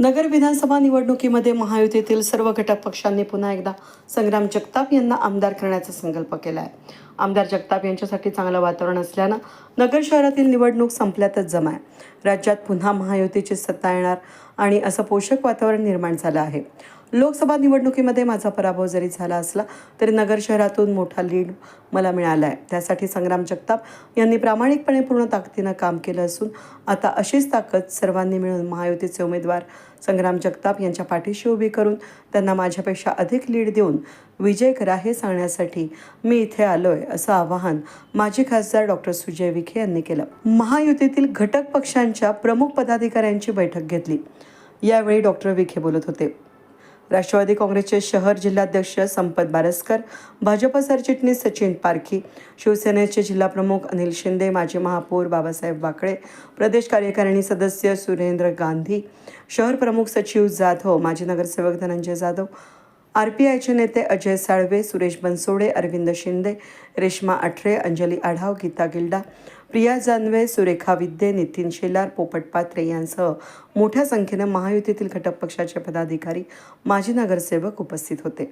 नगर विधानसभा निवडणुकीमध्ये महायुतीतील सर्व घटक पक्षांनी पुन्हा एकदा संग्राम जगताप यांना आमदार करण्याचा संकल्प केला आहे आमदार जगताप यांच्यासाठी चांगलं वातावरण असल्यानं नगर शहरातील निवडणूक संपल्यातच जमा आहे राज्यात पुन्हा महायुतीची सत्ता येणार आणि असं पोषक वातावरण निर्माण झालं आहे. लोकसभा निवडणुकीमध्ये माझा पराभव जरी झाला असला तरी नगर शहरातून मोठा लीड मला मिळाला आहे त्यासाठी संग्राम जगताप यांनी प्रामाणिकपणे पूर्ण ताकदीनं काम केलं असून आता अशीच ताकद सर्वांनी मिळून महायुतीचे उमेदवार संग्राम जगताप यांच्या पाठीशी उभी करून त्यांना माझ्यापेक्षा अधिक लीड देऊन विजय करा हे सांगण्यासाठी मी इथे आलोय असं आवाहन माजी खासदार डॉक्टर सुजय विखे यांनी केलं. महायुतीतील घटक पक्षांच्या प्रमुख पदाधिकाऱ्यांची बैठक घेतली. यावेळी डॉक्टर विखे बोलत होते. राष्ट्रवादी काँग्रेसचे शहर जिल्हाध्यक्ष संपत बारसकर भाजप सरचिटणीस सचिन पारखी शिवसेनेचे जिल्हाप्रमुख अनिल शिंदे माजी महापौर बाबासाहेब वाकळे प्रदेश कार्यकारिणी सदस्य सुरेंद्र गांधी शहर प्रमुख सचिव जाधव माजी नगरसेवक धनंजय जाधव आर पी आयचे नेते अजय साळवे सुरेश बनसोडे अरविंद शिंदे रेश्मा आठरे अंजली आढाव गीता गिल्डा प्रिया जानवे सुरेखा विद्ये नितीन शेलार पोपट पात्रे यांसह मोठ्या संख्येनं महायुतीतील घटक पक्षाचे पदाधिकारी माजी नगरसेवक उपस्थित होते.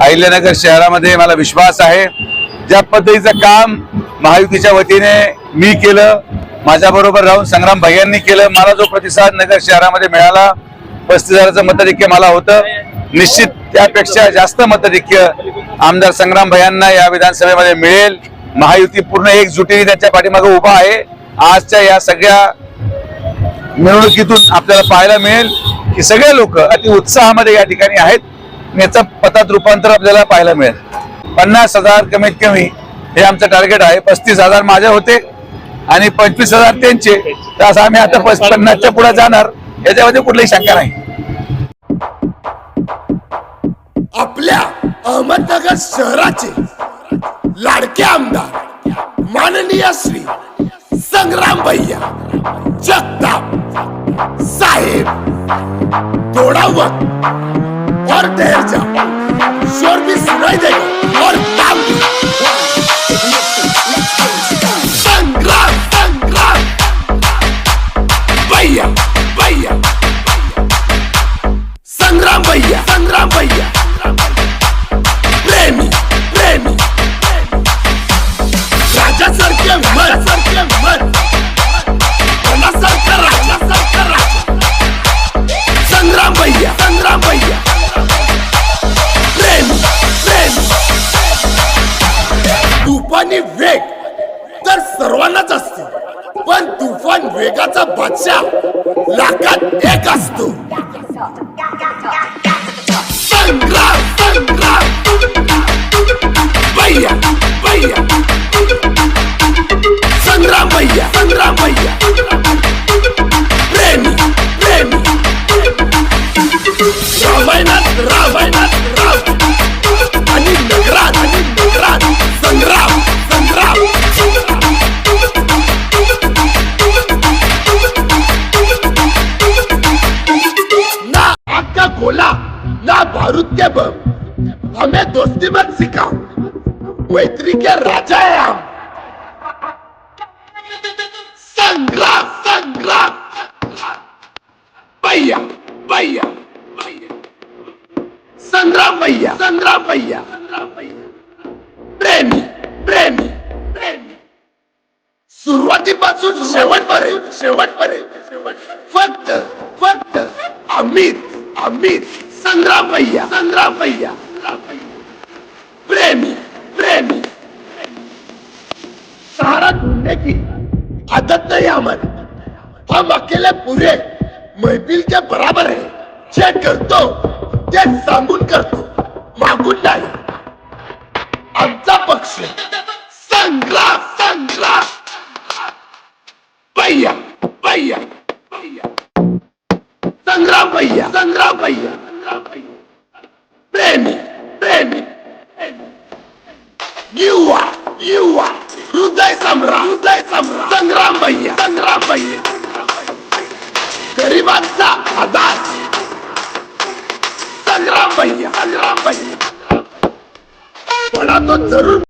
अहिल्यानगर शहरामध्ये मला विश्वास आहे. ज्या पद्धतीचं काम महायुतीच्या वतीने मी केलं माझ्याबरोबर राहून संग्राम भैयांनी केलं मला जो प्रतिसाद नगर शहरामध्ये मिळाला पस्तीस हजाराचं मतधिक्य मला होतं. निश्चित त्यापेक्षा जास्त मतधिक्य आमदार संग्राम भैयांना या विधानसभेमध्ये मिळेल. महायुती पूर्ण एकजुटीने त्यांच्या पाठीमागे उभा आहे. आजच्या या सगळ्या मिरवणुकीतून आपल्याला पाहायला मिळेल की सगळे लोक अति उत्साहामध्ये या ठिकाणी आहेत. याचा याचं पतात रूपांतर आपल्याला पाहायला मिळेल. पन्नास हजार कमीत कमी हे आमचं टार्गेट आहे. पस्तीस हजार माझे होते आणि पंचवीस हजार त्यांचे. तर असं आम्ही आता पन्नासच्या पुढे जाणार. याच्यामध्ये कुठलीही शंका नाही. आपल्या अहमदनगर शहराचे लाडके आमदार माननीय श्री संग्राम भैया जगताप साहेब थोड़ा और ठहर जा शोर भी सुनाई देगा और काम भी तर सर्वांनाच असतो. पण तुफान वेगाचा बादशाह लाखात एक असतो. हमें दोस्ती मत सिखाओ। मैत्री के राजा है हम। संग्राम संग्राम। भैया भैया भैया। संग्राम भैया संग्राम भैया। संग्राम भैया प्रेमी प्रेमी प्रेमी। सुरुवातीपासून शेवटपर्यंत शेवटपर्यंत शेवट फक्त फक्त अमित अमित। संग्राम भैया संग्राम भैया। संग्राम भैया प्रेमी प्रेमी. सहारा ढूंढने की आदत नहीं हमारी हम अकेले पूरे. महफिल के बराबर है जे करतो. ते सांगून करतो. मागून नाही. आमचा पक्ष संग्राम संग्राम. भैया भैया भैया संग्राम भैया. संग्राम भैया संग्राम भैया. संग्राम भैया संग्राम भैया गरिबांचा आधार संग्राम भैया संग्राम भैया पडा तो जरूर